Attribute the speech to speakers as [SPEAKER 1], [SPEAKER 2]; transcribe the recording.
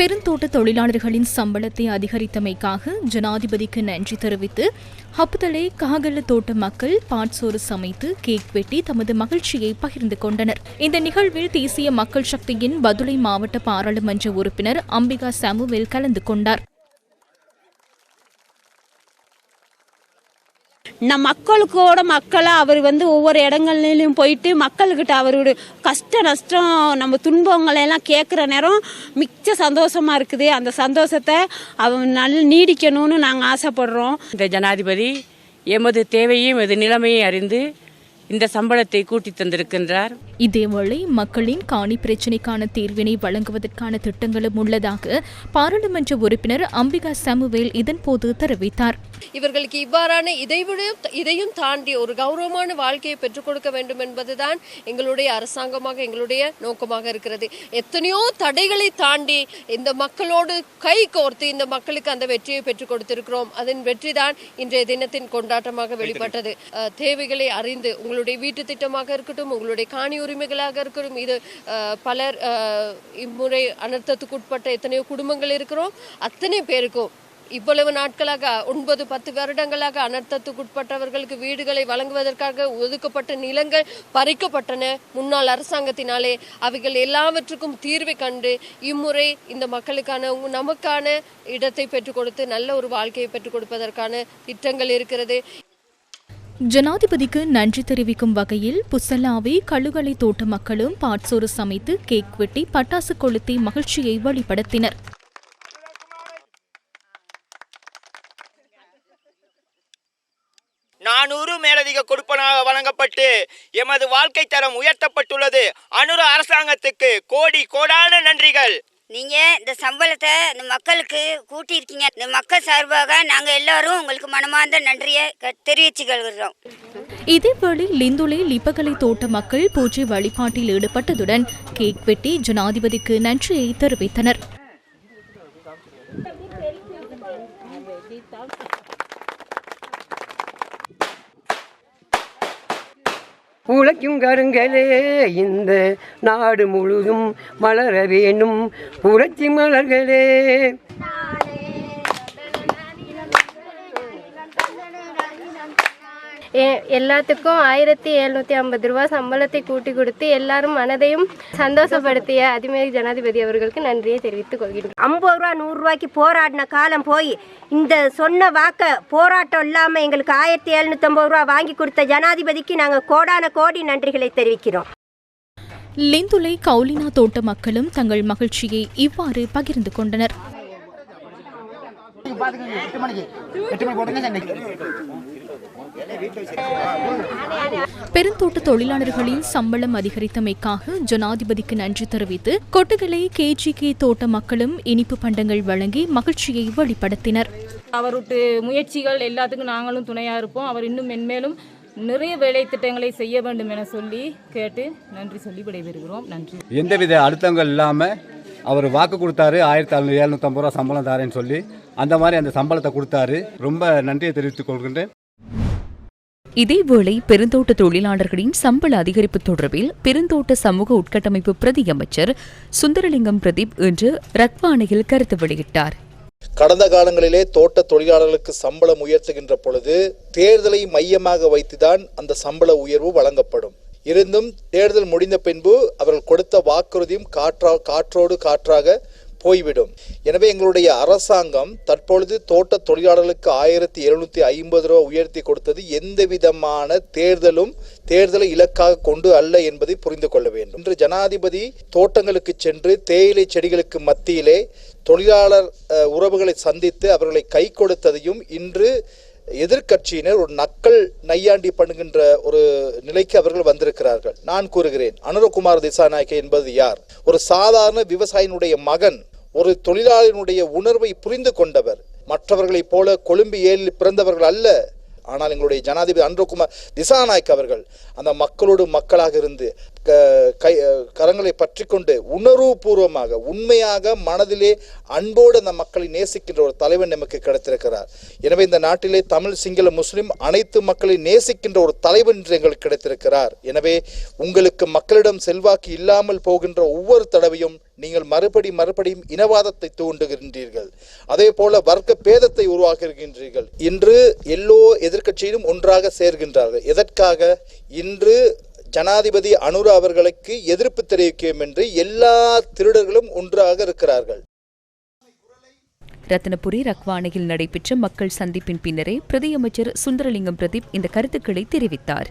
[SPEAKER 1] பெருந்தோட்ட தொழிலாளர்களின் சம்பளத்தை அதிகரித்தமைக்காக ஜனாதிபதிக்கு நன்றி தெரிவித்து ஹப்புதலை காகல தோட்ட மக்கள் பாட்சோறு சமைத்து கேக் வெட்டி தமது மகிழ்ச்சியை பகிர்ந்து கொண்டனர். இந்த நிகழ்வில் தேசிய மக்கள் சக்தியின் பதுளை மாவட்ட பாராளுமன்ற உறுப்பினர் அம்பிகா சாமுவேல் கலந்து கொண்டார்.
[SPEAKER 2] நம் மக்களுக்கோட மக்களா அவர் வந்து ஒவ்வொரு இடங்கள்லையும் போயிட்டு மக்கள்கிட்ட அவரோட கஷ்ட நஷ்டம் நம்ம துன்பங்களை எல்லாம் கேட்குற நேரம் மிச்ச சந்தோஷமா இருக்குது. அந்த சந்தோஷத்தை அவன் நல்ல நீடிக்கணும்னு நாங்கள் ஆசைப்படுறோம்.
[SPEAKER 3] இந்த ஜனாதிபதி எமது தேவையும் எமது நிலைமையும் அறிந்து இந்த சம்பளத்தை கூட்டி தந்திருக்கின்றார்.
[SPEAKER 1] இதேவேளை மக்களின் காணி பிரச்சினைக்கான தீர்வினை வழங்குவதற்கான திட்டங்களும் உள்ளதாக பாராளுமன்ற உறுப்பினர் அம்பிகா சாமுவேல் இதன்போது தெரிவித்தார்.
[SPEAKER 4] இவர்களுக்கு இவ்வாறான இதைவிட இதையும் தாண்டி ஒரு கௌரவமான வாழ்க்கையை பெற்றுக் கொடுக்க வேண்டும் என்பதுதான் எங்களுடைய அரசாங்கமாக எங்களுடைய நோக்கமாக இருக்கிறது. எத்தனையோ தடைகளை தாண்டி இந்த மக்களோடு கை கோர்த்து இந்த மக்களுக்கு அந்த வெற்றியை பெற்றுக் கொடுத்திருக்கிறோம். அதன் வெற்றி தான் இன்றைய தினத்தின் கொண்டாட்டமாக வெளிப்பட்டது. தேவைகளை அறிந்து உங்களுடைய வீட்டு திட்டமாக இருக்கட்டும் உங்களுடைய காணி உரிமைகளாக இருக்கட்டும் இது பலர் இம்முறை அனர்த்தத்துக்கு உட்பட்ட எத்தனையோ குடும்பங்கள் இருக்கிறோம். அத்தனை பேருக்கும் இவ்வளவு நாட்களாக ஒன்பது பத்து வருடங்களாக அனர்த்தத்துக்குட்பட்டவர்களுக்கு வீடுகளை வழங்குவதற்காக ஒதுக்கப்பட்ட நிலங்கள் பறிக்கப்பட்டன. முன்னாள் அரசாங்கத்தினாலே அவைகள் எல்லாவற்றுக்கும் தீர்வை கண்டு இம்முறை இந்த மக்களுக்கான நமக்கான இடத்தை பெற்றுக் கொடுத்து நல்ல ஒரு வாழ்க்கையை பெற்றுக் கொடுப்பதற்கான திட்டங்கள் இருக்கிறது.
[SPEAKER 1] ஜனாதிபதிக்கு நன்றி தெரிவிக்கும் வகையில் புசல்லாவை கழுகலை தோட்ட மக்களும் பாட்சோறு சமைத்து கேக் வெட்டி பட்டாசு கொளுத்தி மகிழ்ச்சியை வெளிப்படுத்தினர்.
[SPEAKER 5] நானூறு மேலதிக கொடுப்பனாக வழங்கப்பட்டு எமது வாழ்க்கை தரம் உயர்த்தப்பட்டுள்ளது. அனுர அரசாங்கத்துக்கு கோடி கோடான நன்றிகள்.
[SPEAKER 6] நீங்க இந்த சம்பளத்தை இந்த மக்களுக்கு கூட்டியிருக்கீங்க. இந்த மக்கள் சார்பாக நாங்க எல்லாரும் உங்களுக்கு மனமார்ந்த நன்றியை க- கொள்கிறோம்.
[SPEAKER 1] இதேவேளை லிந்துலை லிப்பகலை தோட்ட மக்கள் பூஜை வழிபாட்டில் ஈடுபட்டதுடன் கேக் வெட்டி ஜனாதிபதிக்கு நன்றியை தெரிவித்தனர்.
[SPEAKER 7] உழைக்கும் கருங்களே இந்த நாடு முழுதும் மலர வேணும் புரட்சி மலர்களே.
[SPEAKER 8] எல்லாத்துக்கும் ஆயிரத்தி எழுநூற்றி ஐம்பது ரூபா சம்பளத்தை கூட்டி கொடுத்து எல்லாரும் மனதையும் சந்தோஷப்படுத்திய அதிமேரி ஜனாதிபதி அவர்களுக்கு நன்றியை தெரிவித்துக் கொள்கிறேன்
[SPEAKER 9] ஐம்பது ரூபா நூறுரூவாய்க்கு போராடின காலம் போய் இந்த சொன்ன வாக்க போராட்டம் இல்லாமல் எங்களுக்கு ஆயிரத்தி எழுநூற்றம்பது ரூபா வாங்கி கொடுத்த ஜனாதிபதிக்கு நாங்கள் கோடான கோடி நன்றிகளை தெரிவிக்கிறோம்.
[SPEAKER 1] லிந்துலை கவுலினா தோட்ட மக்களும் தங்கள் மகிழ்ச்சியை இவ்வாறு பகிர்ந்து கொண்டனர். பெருந்தோட்ட தொழிலாளர்களின் சம்பளம் அதிகரித்தமைக்காக ஜனாதிபதிக்கு நன்றி தெரிவித்து கொட்டுகளை கேஜிகே தோட்ட மக்களும் இனிப்பு பண்டங்கள் வழங்கி மகிழ்ச்சியை வெளிப்படுத்தினர்.
[SPEAKER 10] அவருட்டு முயற்சிகள் எல்லாத்துக்கும் நாங்களும் துணையாக இருப்போம். அவர் இன்னும் மென்மேலும் நிறைய வேலை திட்டங்களை செய்ய வேண்டும் என சொல்லி கேட்டு நன்றி சொல்லி விடைபெறுகிறோம். நன்றி.
[SPEAKER 11] எந்தவித அழுத்தங்கள் இல்லாமல் அவர் வாக்கு கொடுத்தாரு ஆயிரத்தி அறுநூறு எழுநூற்றம்பது ரூபா சம்பளம் தாரேன்னு சொல்லி அந்த மாதிரி அந்த சம்பளத்தை கொடுத்தாரு. ரொம்ப நன்றியை தெரிவித்துக் கொள்கின்றேன்.
[SPEAKER 12] இதேவேளை பெருந்தோட்ட தொழிலாளர்களின் சம்பள அதிகரிப்பு தொடர்பில் பெருந்தோட்ட சமூக உட்கட்டமைப்பு பிரதி அமைச்சர் சுந்தரலிங்கம் பிரதீப் இன்று ரத்வானையில் கருத்து வெளியிட்டார்.
[SPEAKER 13] கடந்த காலங்களிலே தோட்ட தொழிலாளர்களுக்கு சம்பளம் உயர்த்துகின்ற பொழுது தேர்தலை மையமாக வைத்துதான் அந்த சம்பள உயர்வு வழங்கப்படும். இருந்தும் தேர்தல் முடிந்த பின்பு அவர்கள் கொடுத்த வாக்குறுதியும் காற்றா காற்றோடு காற்றாக போய்விடும். எனவே எங்களுடைய அரசாங்கம் தற்பொழுது தோட்ட தொழிலாளர்களுக்கு ஆயிரத்தி எழுநூத்தி ஐம்பது ரூபா உயர்த்தி கொடுத்தது எந்த விதமான தேர்தலும் தேர்தலை இலக்காக கொண்டு அல்ல என்பதை புரிந்து கொள்ள வேண்டும். இன்று ஜனாதிபதி தோட்டங்களுக்கு சென்று தேயிலை செடிகளுக்கு மத்தியிலே தொழிலாளர் உறவுகளை சந்தித்து அவர்களை கை கொடுத்ததையும் இன்று எதிர்க்கட்சியினர் ஒரு நக்கல் நையாண்டி பண்ணுகின்ற ஒரு நிலைக்கு அவர்கள் வந்திருக்கிறார்கள். நான் கூறுகிறேன் அனுரகுமார் திசாநாயக்க என்பது யார்? ஒரு சாதாரண விவசாயினுடைய மகன் ஒரு தொழிலாளினுடைய உணர்வை புரிந்து கொண்டவர். மற்றவர்களைப் போல கொழும்பு ஏழில் பிறந்தவர்கள் அல்ல. ஆனால் எங்களுடைய ஜனாதிபதி அன்றகுமார் திசாநாயக் அவர்கள் அந்த மக்களோடு மக்களாக இருந்து க- கை கரங்களை பற்றி கொண்டு உணர்வுபூர்வமாக உண்மையாக மனதிலே அன்போடு அந்த மக்களை நேசிக்கின்ற ஒரு தலைவன் நமக்கு கிடைத்திருக்கிறார். எனவே இந்த நாட்டிலே தமிழ் சிங்கள முஸ்லிம் அனைத்து மக்களை நேசிக்கின்ற ஒரு தலைவன் என்று எங்களுக்கு கிடைத்திருக்கிறார். எனவே உங்களுக்கு மக்களிடம் செல்வாக்கு இல்லாமல் போகின்ற ஒவ்வொரு தடவையும் நீங்கள் மறுபடி மறுபடியும் இனவாதத்தை தூண்டுகின்றீர்கள். அதே போல வர்க்க பேதத்தை உருவாக்குகின்றீர்கள். இன்று எல்லோ எதிர்க்கட்சியிலும் ஒன்றாக சேர்கின்றார்கள். எதற்காக? இன்று ஜனாதிபதி அனுரா அவர்களுக்கு எதிர்ப்பு தெரிவிக்கும் என்று எல்லா திருடர்களும் ஒன்றாக இருக்கிறார்கள்.
[SPEAKER 12] ரத்னபுரி ரக்வானையில் நடைபெற்ற மக்கள் சந்திப்பின் பின்னரே பிரதியமைச்சர் சுந்தரலிங்கம் பிரதீப் இந்த கருத்துக்களை தெரிவித்தார்.